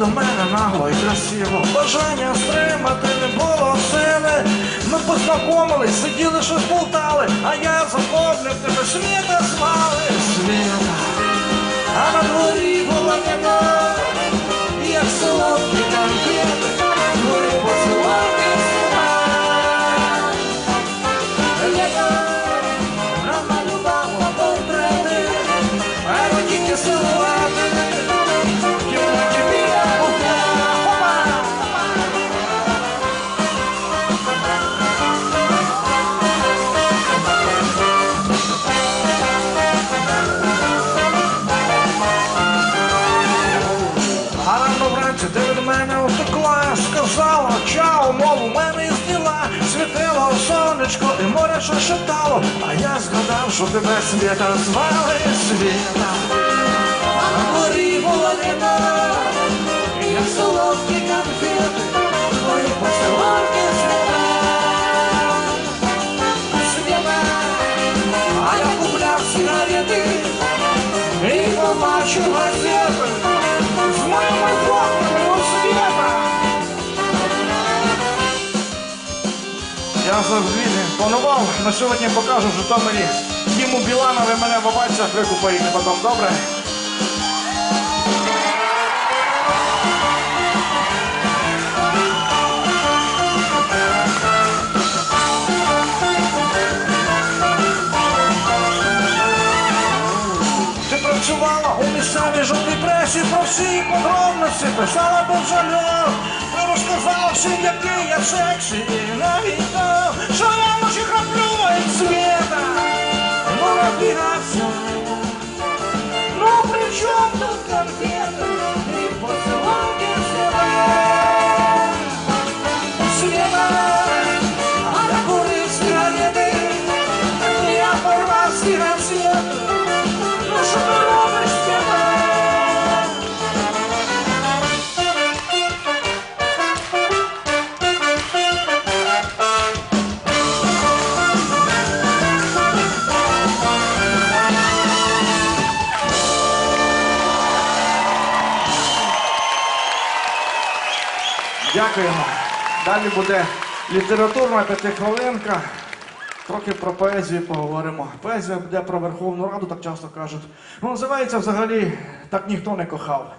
до мене нагло і красиво. Бажання стримати не було сили. Ми познайомились, сиділи щось болтали, а я захоплюв тебе світа звали світа. А на дворі була війна, як солодкі конфети, твої поцілунки сна. Рано вранці ти від мене утекла, сказала чао, мов у мене і діла світило сонечко і море що шептало, а я згадав, що тебе світа звали світа. Я завжди планував на сьогодні покажу в Житомирі Діму Біланове мене в оваціях викупаєте потім, добре? працювала у місцевій жовтій пресі про всі подробності, писала без жалю. Ти розказала всім, який я сексі, і навіть то, що я вночі храплю як світа. Ну, набігався. Дякуємо. Далі буде літературна п'ятихвилинка. Трохи про поезію поговоримо. Поезія буде про Верховну Раду, так часто кажуть. Ну, називається взагалі так ніхто не кохав.